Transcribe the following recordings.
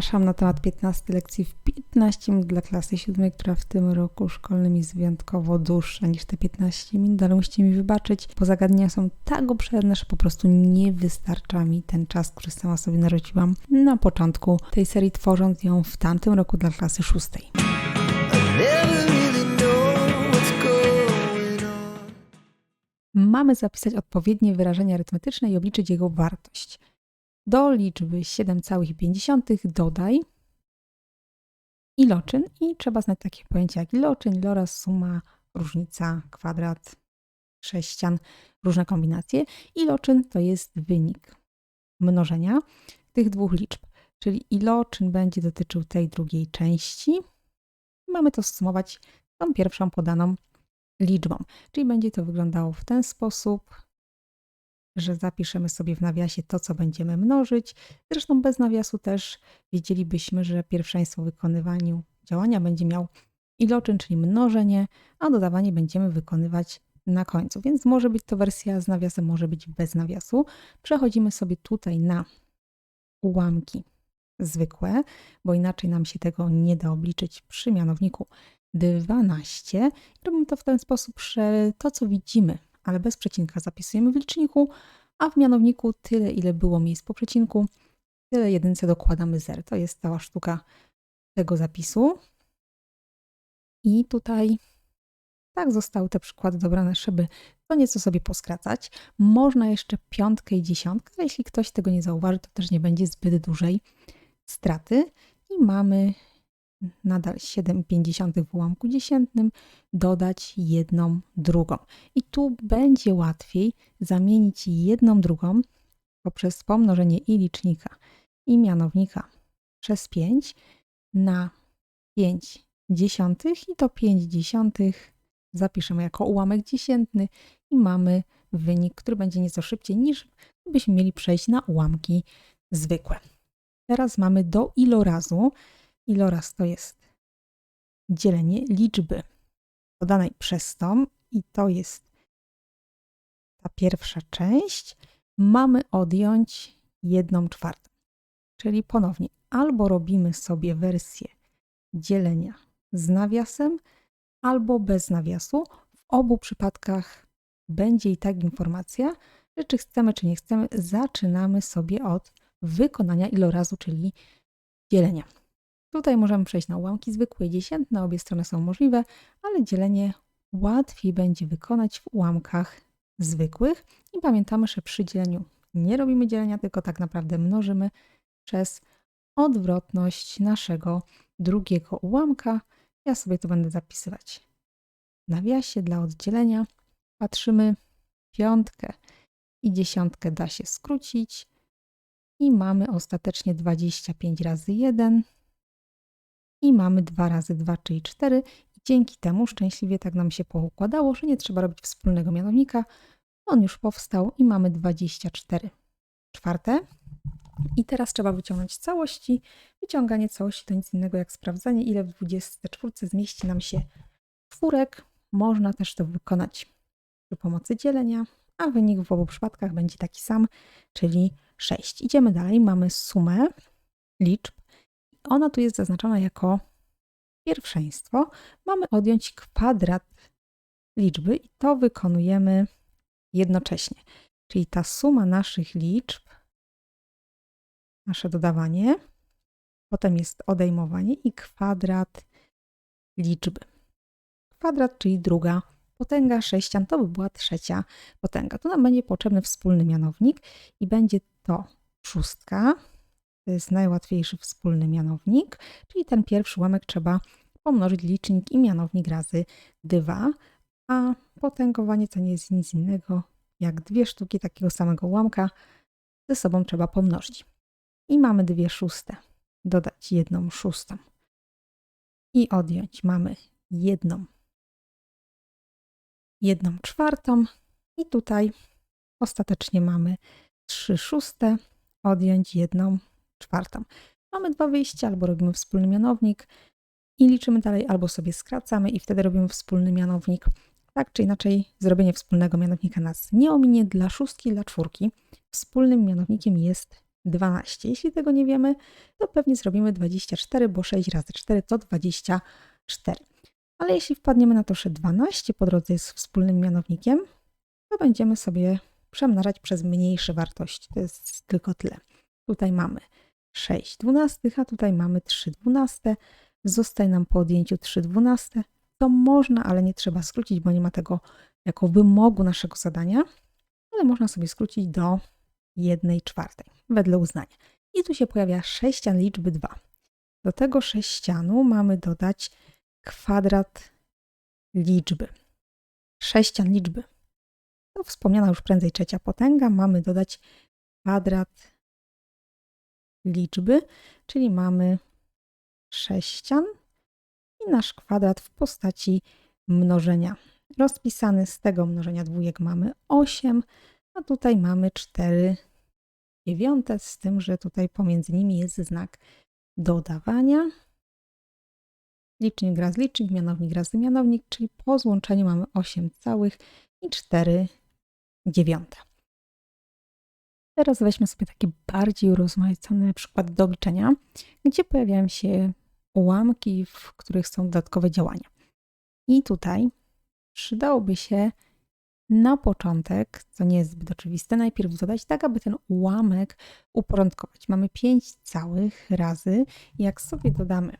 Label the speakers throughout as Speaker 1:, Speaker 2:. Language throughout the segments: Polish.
Speaker 1: Zapraszam na temat 15 lekcji w 15 minut dla klasy 7, która w tym roku szkolnym jest wyjątkowo dłuższa niż te 15 minut, ale musicie mi wybaczyć, bo zagadnienia są tak obszerne, że po prostu nie wystarcza mi ten czas, który sama sobie narodziłam na początku tej serii, tworząc ją w tamtym roku dla klasy 6.
Speaker 2: Never really know what's going on.
Speaker 1: Mamy zapisać odpowiednie wyrażenie arytmetyczne i obliczyć jego wartość. Do liczby 7,5 dodaj iloczyn i trzeba znać takie pojęcia jak iloczyn, iloraz, suma, różnica, kwadrat, sześcian, różne kombinacje. Iloczyn to jest wynik mnożenia tych dwóch liczb, czyli iloczyn będzie dotyczył tej drugiej części. Mamy to sumować tą pierwszą podaną liczbą. Czyli będzie to wyglądało w ten sposób, że zapiszemy sobie w nawiasie to, co będziemy mnożyć. Zresztą bez nawiasu też wiedzielibyśmy, że pierwszeństwo w wykonywaniu działania będzie miał iloczyn, czyli mnożenie, a dodawanie będziemy wykonywać na końcu. Więc może być to wersja z nawiasem, może być bez nawiasu. Przechodzimy sobie tutaj na ułamki zwykłe, bo inaczej nam się tego nie da obliczyć przy mianowniku 12. Robimy to w ten sposób, że to, co widzimy, ale bez przecinka zapisujemy w liczniku, a w mianowniku tyle, ile było miejsc po przecinku, tyle jedynce dokładamy 0. To jest cała sztuka tego zapisu. I tutaj tak zostały te przykłady dobrane, żeby to nieco sobie poskracać. Można jeszcze piątkę i dziesiątkę, ale jeśli ktoś tego nie zauważy, to też nie będzie zbyt dużej straty. I mamy nadal 7,5 w ułamku dziesiętnym, dodać jedną drugą. I tu będzie łatwiej zamienić jedną drugą poprzez pomnożenie i licznika, i mianownika przez 5 na 5 dziesiątych i to 5 dziesiątych zapiszemy jako ułamek dziesiętny i mamy wynik, który będzie nieco szybciej niż gdybyśmy mieli przejść na ułamki zwykłe. Teraz mamy do ilorazu. Iloraz to jest dzielenie liczby podanej przez tą i to jest ta pierwsza część. Mamy odjąć jedną czwartą. Czyli ponownie albo robimy sobie wersję dzielenia z nawiasem, albo bez nawiasu. W obu przypadkach będzie i tak informacja, że czy chcemy, czy nie chcemy, zaczynamy sobie od wykonania ilorazu, czyli dzielenia. Tutaj możemy przejść na ułamki zwykłe i dziesiętne, obie strony są możliwe, ale dzielenie łatwiej będzie wykonać w ułamkach zwykłych. I pamiętamy, że przy dzieleniu nie robimy dzielenia, tylko tak naprawdę mnożymy przez odwrotność naszego drugiego ułamka. Ja sobie to będę zapisywać w nawiasie dla oddzielenia. Patrzymy, piątkę i dziesiątkę da się skrócić i mamy ostatecznie 25 razy 1 i mamy 2 razy 2, czyli 4 i dzięki temu szczęśliwie tak nam się poukładało, że nie trzeba robić wspólnego mianownika. On już powstał i mamy 24 czwarte. I teraz trzeba wyciągnąć całości. Wyciąganie całości to nic innego jak sprawdzanie, ile w 24 zmieści nam się czwórek. Można też to wykonać przy pomocy dzielenia, a wynik w obu przypadkach będzie taki sam, czyli 6. Idziemy dalej, mamy sumę liczb. Ona tu jest zaznaczona jako pierwszeństwo. Mamy odjąć kwadrat liczby i to wykonujemy jednocześnie. Czyli ta suma naszych liczb, nasze dodawanie, potem jest odejmowanie i kwadrat liczby. Kwadrat, czyli druga potęga sześcian, to by była trzecia potęga. Tu nam będzie potrzebny wspólny mianownik i będzie to szóstka. To jest najłatwiejszy wspólny mianownik, czyli ten pierwszy ułamek trzeba pomnożyć licznik i mianownik razy 2, a potęgowanie to nie jest nic innego jak dwie sztuki takiego samego ułamka ze sobą trzeba pomnożyć. I mamy dwie szóste. Dodać jedną szóstą. I odjąć mamy jedną jedną czwartą i tutaj ostatecznie mamy 3 szóste, odjąć jedną czwartą. Mamy dwa wyjścia, albo robimy wspólny mianownik i liczymy dalej, albo sobie skracamy i wtedy robimy wspólny mianownik. Tak czy inaczej, zrobienie wspólnego mianownika nas nie ominie. Dla szóstki, dla czwórki wspólnym mianownikiem jest 12. Jeśli tego nie wiemy, to pewnie zrobimy 24, bo 6 razy 4 to 24. Ale jeśli wpadniemy na to, że 12 po drodze jest wspólnym mianownikiem, to będziemy sobie przemnażać przez mniejsze wartości. To jest tylko tyle. Tutaj mamy 6 dwunastych, a tutaj mamy 3 dwunaste. Zostaje nam po odjęciu 3 dwunaste. To można, ale nie trzeba skrócić, bo nie ma tego jako wymogu naszego zadania, ale można sobie skrócić do 1 czwartej wedle uznania. I tu się pojawia sześcian liczby 2. Do tego sześcianu mamy dodać kwadrat liczby. Sześcian liczby. To wspomniana już prędzej trzecia potęga. Mamy dodać kwadrat liczby, czyli mamy sześcian i nasz kwadrat w postaci mnożenia. Rozpisany z tego mnożenia dwójek mamy 8, a tutaj mamy 4 dziewiąte, z tym, że tutaj pomiędzy nimi jest znak dodawania. Licznik raz licznik, mianownik razy mianownik, czyli po złączeniu mamy 8 całych i 4 dziewiąte. Teraz weźmy sobie taki bardziej urozmaicony przykład do obliczenia, gdzie pojawiają się ułamki, w których są dodatkowe działania. I tutaj przydałoby się na początek, co nie jest zbyt oczywiste, najpierw dodać tak, aby ten ułamek uporządkować. Mamy 5 całych razy. Jak sobie dodamy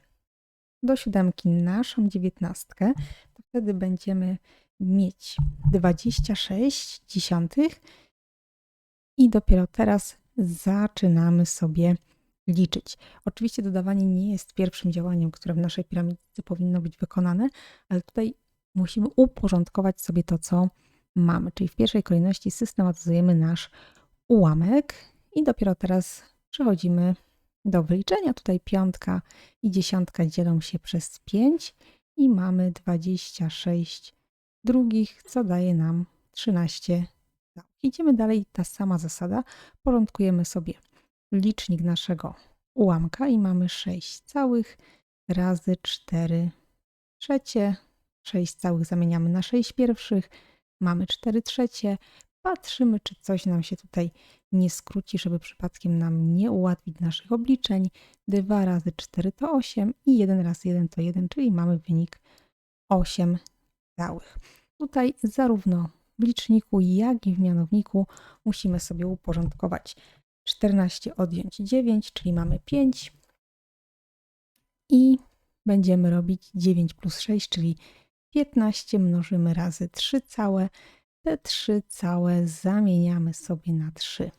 Speaker 1: do siódemki naszą dziewiętnastkę, to wtedy będziemy mieć 26 dziesiątych i dopiero teraz zaczynamy sobie liczyć. Oczywiście dodawanie nie jest pierwszym działaniem, które w naszej piramidce powinno być wykonane, ale tutaj musimy uporządkować sobie to, co mamy. Czyli w pierwszej kolejności systematyzujemy nasz ułamek i dopiero teraz przechodzimy do wyliczenia. Tutaj piątka i dziesiątka dzielą się przez 5 i mamy 26 drugich, co daje nam 13 Idziemy dalej, ta sama zasada. Porządkujemy sobie licznik naszego ułamka i mamy 6 całych razy 4 trzecie. 6 całych zamieniamy na 6 pierwszych, mamy 4 trzecie. Patrzymy, czy coś nam się tutaj nie skróci, żeby przypadkiem nam nie ułatwić naszych obliczeń. 2 razy 4 to 8 i 1 razy 1 to 1, czyli mamy wynik 8 całych. Tutaj zarówno w liczniku, jak i w mianowniku musimy sobie uporządkować. 14 odjąć 9, czyli mamy 5 i będziemy robić 9 plus 6, czyli 15 mnożymy razy 3 całe. Te 3 całe zamieniamy sobie na 3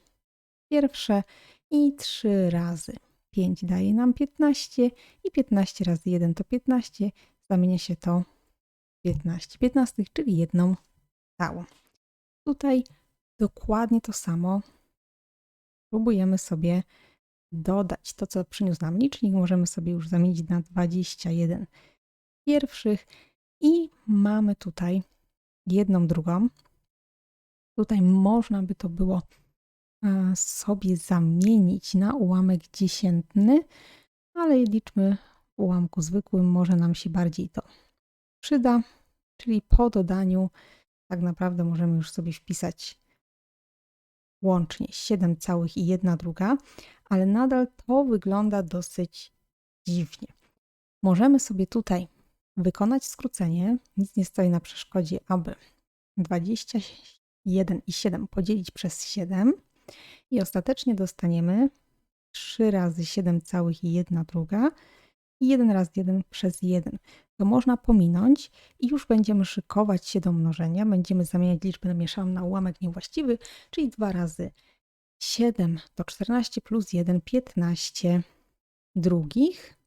Speaker 1: pierwsze i 3 razy 5 daje nam 15 i 15 razy 1 to 15, zamienia się to 15 15, czyli jedną całą. Tutaj dokładnie to samo próbujemy sobie dodać to, co przyniósł nam licznik. Możemy sobie już zamienić na 21 pierwszych i mamy tutaj jedną drugą. Tutaj można by to było e, sobie zamienić na ułamek dziesiętny, ale liczmy w ułamku zwykłym, może nam się bardziej to przyda, czyli po dodaniu tak naprawdę możemy już sobie wpisać łącznie 7 całych i 1 druga, ale nadal to wygląda dosyć dziwnie. Możemy sobie tutaj wykonać skrócenie, nic nie stoi na przeszkodzie, aby 21 i 7 podzielić przez 7 i ostatecznie dostaniemy 3 razy 7 całych i 1 druga 1 razy 1 przez 1 to można pominąć i już będziemy szykować się do mnożenia. Będziemy zamieniać liczbę mieszaną na ułamek niewłaściwy, czyli 2 razy 7 to 14 plus 1, 15 drugich.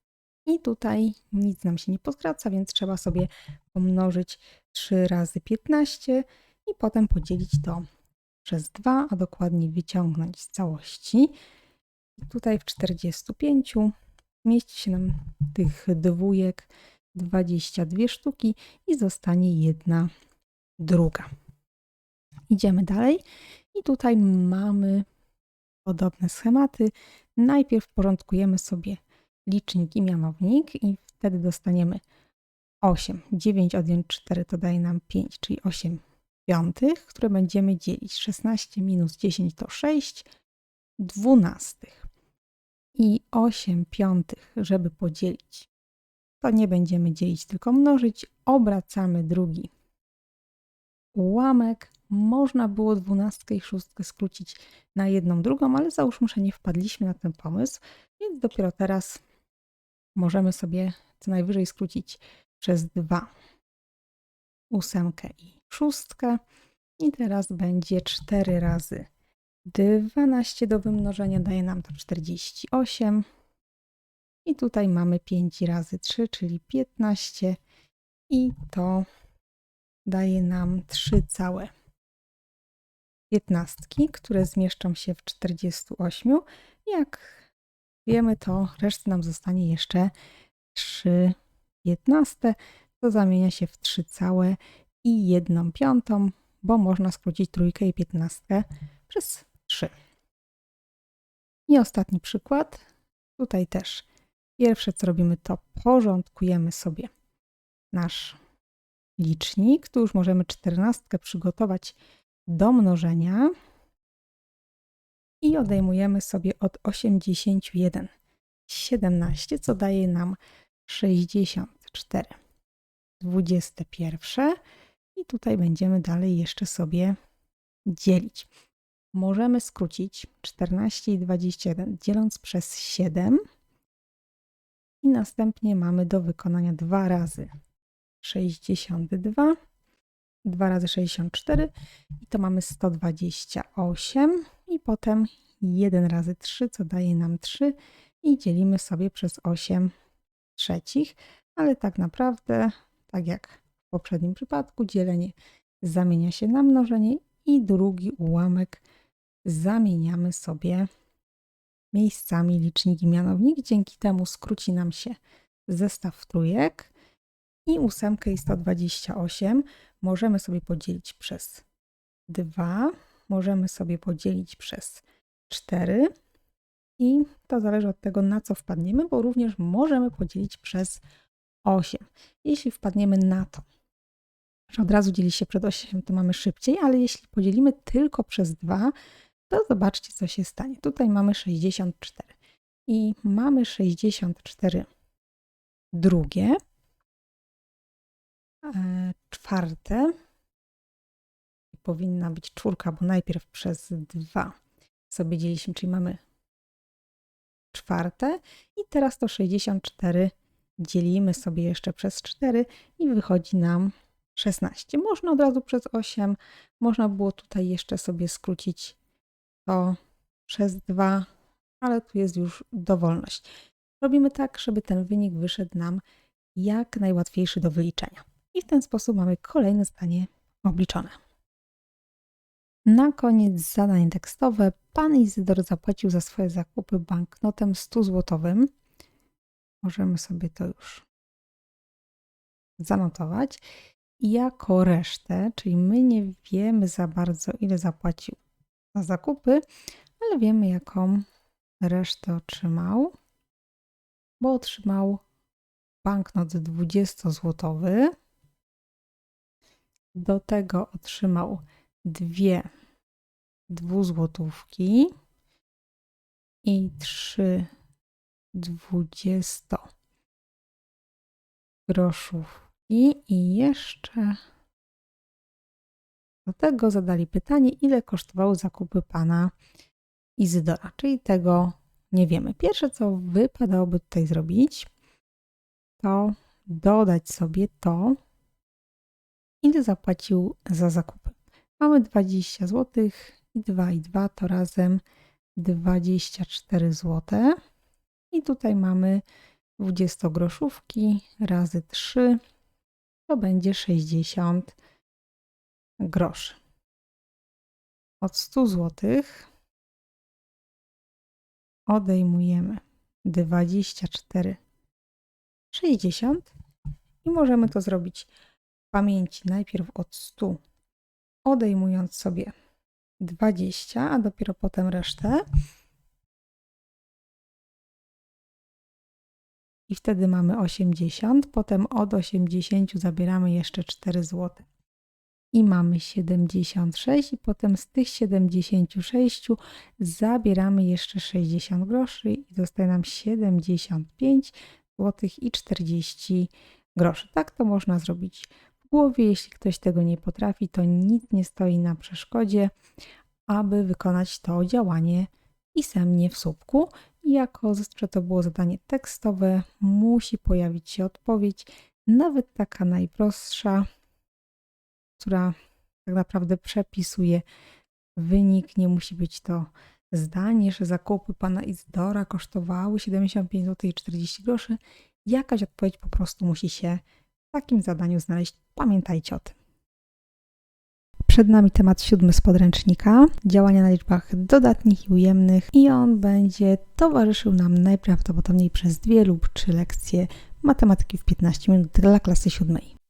Speaker 1: I tutaj nic nam się nie poskraca, więc trzeba sobie pomnożyć 3 razy 15 i potem podzielić to przez 2, a dokładnie wyciągnąć z całości. I tutaj w 45 mieści się nam tych dwójek 22 sztuki i zostanie jedna druga. Idziemy dalej i tutaj mamy podobne schematy. Najpierw porządkujemy sobie licznik i mianownik i wtedy dostaniemy 8. 9 odjąć 4 to daje nam 5, czyli 8 piątych, które będziemy dzielić. 16 minus 10 to 6 dwunastych i 8 piątych, żeby podzielić. To nie będziemy dzielić, tylko mnożyć. Obracamy drugi ułamek. Można było dwunastkę i szóstkę skrócić na jedną drugą, ale załóżmy, że nie wpadliśmy na ten pomysł, więc dopiero teraz możemy sobie co najwyżej skrócić przez dwa ósemkę i szóstkę. I teraz będzie 4 razy 12 do wymnożenia daje nam to 48. I tutaj mamy 5 razy 3, czyli 15. I to daje nam 3 całe piętnastki, które zmieszczą się w 48. Jak wiemy, to reszta nam zostanie jeszcze 3 piętnaste. To zamienia się w 3 całe i 1 piątą, bo można skrócić trójkę i piętnastkę przez 3. I ostatni przykład. Tutaj też pierwsze co robimy to porządkujemy sobie nasz licznik. Tu już możemy czternastkę przygotować do mnożenia i odejmujemy sobie od 81 17, co daje nam 64 21 i tutaj będziemy dalej jeszcze sobie dzielić. Możemy skrócić 14 i 21 dzieląc przez 7 i następnie mamy do wykonania dwa razy 62, 2 razy 64 i to mamy 128 i potem 1 razy 3, co daje nam 3 i dzielimy sobie przez 8 trzecich, ale tak naprawdę, tak jak w poprzednim przypadku, dzielenie zamienia się na mnożenie i drugi ułamek zamieniamy sobie miejscami licznik i mianownik. Dzięki temu skróci nam się zestaw trójek i ósemkę i 128 możemy sobie podzielić przez 2, możemy sobie podzielić przez 4 i to zależy od tego, na co wpadniemy, bo również możemy podzielić przez 8. Jeśli wpadniemy na to, że od razu dzieli się przed 8, to mamy szybciej, ale jeśli podzielimy tylko przez 2, to zobaczcie, co się stanie. Tutaj mamy 64 i mamy 64 drugie, e, czwarte. Powinna być czwórka, bo najpierw przez 2 sobie dzieliliśmy, czyli mamy czwarte i teraz to 64 dzielimy sobie jeszcze przez 4 i wychodzi nam 16. Można od razu przez 8, można było tutaj jeszcze sobie skrócić to przez 2, ale tu jest już dowolność. Robimy tak, żeby ten wynik wyszedł nam jak najłatwiejszy do wyliczenia. I w ten sposób mamy kolejne zdanie obliczone. Na koniec zadań tekstowe pan Izydor zapłacił za swoje zakupy banknotem 100 złotowym. Możemy sobie to już zanotować. I jako resztę, czyli my nie wiemy za bardzo, ile zapłacił za zakupy, ale wiemy, jaką resztę otrzymał, bo otrzymał banknot 20-złotowy. Do tego otrzymał dwie dwuzłotówki i trzy dwudziesto groszówki i jeszcze do tego zadali pytanie, ile kosztowały zakupy pana Izydora, czyli tego nie wiemy. Pierwsze, co wypadałoby tutaj zrobić, to dodać sobie to, ile zapłacił za zakupy. Mamy 20 zł i 2 i 2 to razem 24 zł. I tutaj mamy 20 groszówki razy 3 to będzie 60 groszy. Od 100 zł odejmujemy 24,60 i możemy to zrobić w pamięci najpierw od 100, odejmując sobie 20, a dopiero potem resztę. I wtedy mamy 80, potem od 80 zabieramy jeszcze 4 zł. I mamy 76 i potem z tych 76 zabieramy jeszcze 60 groszy i zostaje nam 75 zł i 40 groszy. Tak to można zrobić w głowie. Jeśli ktoś tego nie potrafi, to nic nie stoi na przeszkodzie, aby wykonać to działanie pisemnie w słupku. I jako że to było zadanie tekstowe, musi pojawić się odpowiedź, nawet taka najprostsza, która tak naprawdę przepisuje wynik. Nie musi być to zdanie, że zakupy pana Izdora kosztowały 75 zł i 40 groszy. Jakaś odpowiedź po prostu musi się w takim zadaniu znaleźć. Pamiętajcie o tym. Przed nami temat siódmy z podręcznika, działania na liczbach dodatnich i ujemnych i on będzie towarzyszył nam najprawdopodobniej przez dwie lub trzy lekcje matematyki w 15 minut dla klasy siódmej.